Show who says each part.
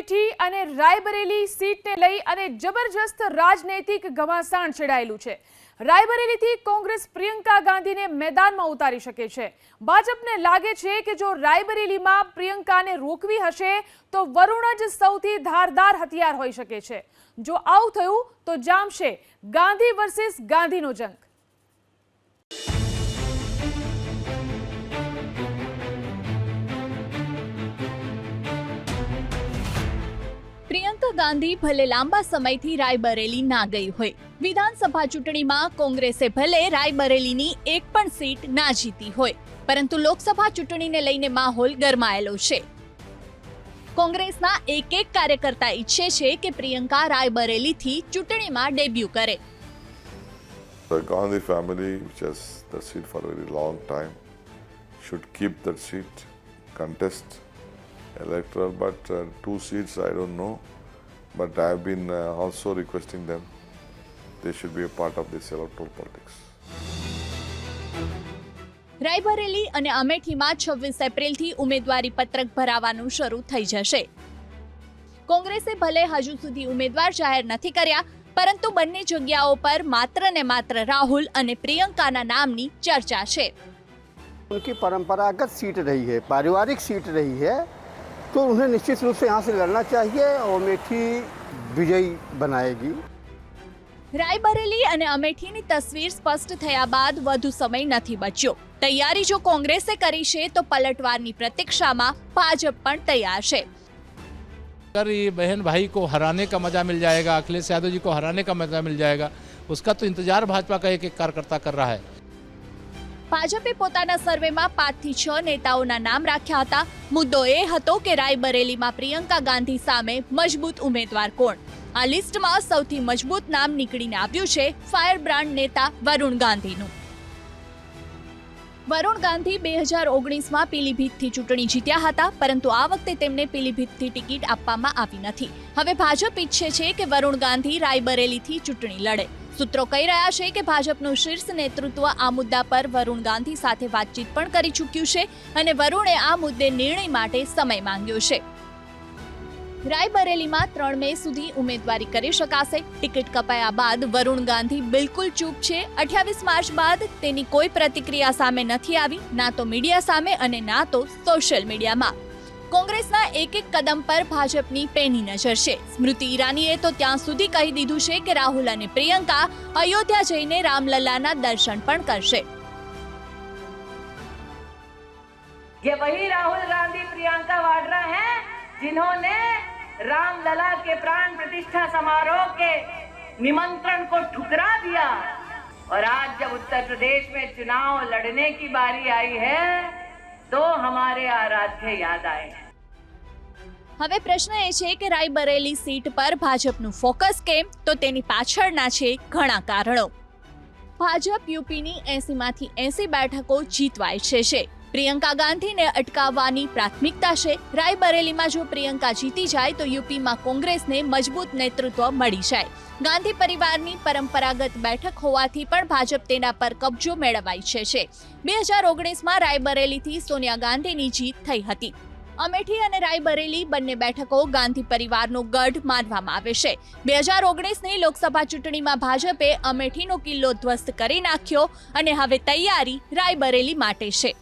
Speaker 1: અમેઠી અને રાયબરેલી સીટને લઈ અને જબરજસ્ત રાજનૈતિક ઘમાસાણ છેડાયેલું છે. રાયબરેલીથી કોંગ્રેસ પ્રિયંકા ગાંધીને મેદાનમાં ઉતારી શકે છે. ભાજપને લાગે છે કે જો રાયબરેલીમાં પ્રિયંકાને રોકવી હશે, તો વરુણ જ સૌથી ધારદાર હથિયાર હોઈ શકે છે. જો આવું થયું, તો જામશે ગાંધી વર્સિસ ગાંધીનો જંગ.
Speaker 2: પ્રિયંકા ગાંધી ભલે લાંબા સમયથી રાયબરેલી ના ગઈ હોય. વિધાનસભા ચૂંટણીમાં કોંગ્રેસે ભલે રાયબરેલીની એક પણ સીટ ના જીતી હોય પરંતુ લોકસભા ચૂંટણીને લઈને માહોલ ગરમાયેલો છે. કોંગ્રેસના એક એક કાર્યકર્તા ઈચ્છે છે કે પ્રિયંકા રાયબરેલીથી ચૂંટણીમાં ડેબ્યુ કરે.
Speaker 3: The Gandhi family, which has the electoral, but uh, two seats I don't know. But I have been uh, also requesting them, they should be a part of this electoral politics.
Speaker 2: Raebareli અને અમેઠીમાં છવ્વીસ એપ્રિલથી ઉમેદવારી પત્રક ભરાવાનું શરૂ થઈ જશે કોંગ્રેસે ભલે હજુ સુધી ઉમેદવાર જાહેર નથી કર્યા પરંતુ બંને જગ્યાઓ પર માત્ર ને માત્ર રાહુલ અને પ્રિયંકાના નામની ચર્ચા છે
Speaker 4: ઉનકી પરંપરાગત સીટ રહી હૈ પારિવારિક સીટ રહી હૈ तो उन्हें निश्चित रूप से यहाँ से लड़ना चाहिए और मेठी विजयी बनाएगी
Speaker 2: રાયબરેલી અને અમેઠીની તસવીર સ્પષ્ટ થયા બાદ વધુ સમય નથી બચ્યો તૈયારી જો કોંગ્રેસે કરી છે તો પલટવારની પ્રતીક્ષામાં ભાજપ પણ તૈયાર છે
Speaker 5: अगर ये बहन भाई को हराने का मजा मिल जाएगा अखिलेश यादव जी को हराने का मजा मिल जाएगा उसका तो इंतजार भाजपा का एक एक कार्यकर्ता कर रहा है
Speaker 2: ભાજપે પોતાના સર્વેમાં પાંચથી છ નેતાઓના નામ રાખ્યા હતા. મુદ્દો એ હતો કે રાયબરેલીમાં પ્રિયંકા ગાંધી સામે મજબૂત ઉમેદવાર કોણ? આ લિસ્ટમાં સૌથી મજબૂત નામ નીકળીને આવ્યું છે ફાયર બ્રાન્ડ નેતા વરુણ ગાંધીનું. વરુણ ગાંધી બે હજાર ઓગણીસમાં પીલીભીતથી ચૂંટણી જીત્યા હતા, પરંતુ આ વખતે તેમને પીલીભીતથી ટિકિટ આપવામાં આવી નથી. હવે ભાજપ ઈચ્છે છે કે વરુણ ગાંધી રાયબરેલીથી ચૂંટણી લડે. સૂત્રો કહી રહ્યા છે કે ભાજપનું શીર્ષ નેતૃત્વ આ મુદ્દા પર વરુણ ગાંધી સાથે વાતચીત પણ કરી ચૂક્યું છે અને વરુણે આ મુદ્દે નિર્ણય માટે સમય માંગ્યો છે. રાયબરેલીમાં ત્રણ મે સુધી ઉમેદવારી કરી શકાશે. ટિકિટ કપાયા બાદ વરુણ ગાંધી બિલકુલ ચૂપ છે. અઠ્યાવીસ માર્ચ બાદ તેની કોઈ પ્રતિક્રિયા સામે નથી આવી. ના તો મીડિયા સામે અને ના તો સોશિયલ મીડિયામાં. કોંગ્રેસના એક એક કદમ પર ભાજપની પેની નજર છે સ્મૃતિ ઈરાનીએ તો ત્યાં સુધી કહી દીધું છે કે રાહુલ અને પ્રિયંકા અયોધ્યા જઈને રામલલ્લાના દર્શન પણ કરશે
Speaker 6: ये वही राहुल गांधी प्रियंका वाड्रा हैं जिन्होंने रामलला के प्राण प्रतिष्ठा समारोह के निमंत्रण को ठुकरा दिया और आज जब उत्तर प्रदेश में चुनाव लड़ने की बारी आई है तो हमारे आराध्य याद आए हैं
Speaker 2: હવે પ્રશ્ન એ છે કે રાયબરેલી સીટ પર ભાજપનું ફોકસ કેમ તો તેની પાછળના છે ઘણા કારણો ભાજપ યુપીની એસીમાંથી એસી બેઠકો જીતવા ઈચ્છે છે પ્રિયંકા ગાંધીને અટકાવવાની પ્રાથમિકતા છે. રાયબરેલીમાં જો પ્રિયંકા જીતી જાય તો યુપીમાં કોંગ્રેસને મજબૂત નેતૃત્વ મળી જાય. ગાંધી પરિવારની પરંપરાગત બેઠક હોવાથી પણ ભાજપ તેના પર કબજો મેળવવા ઈચ્છે છે. બે હજાર ઓગણીસમાં રાયબરેલીથી સોનિયા ગાંધીની જીત થઈ હતી. અમેઠી અને રાયબરેલી બંને બેઠકો ગાંધી પરિવારનો ગઢ માનવામાં આવે છે. બે હજાર ઓગણીસની લોકસભા ચૂંટણીમાં ભાજપે અમેઠીનો કિલ્લો ધ્વસ્ત કરી નાખ્યો અને હવે તૈયારી રાયબરેલી માટે છે.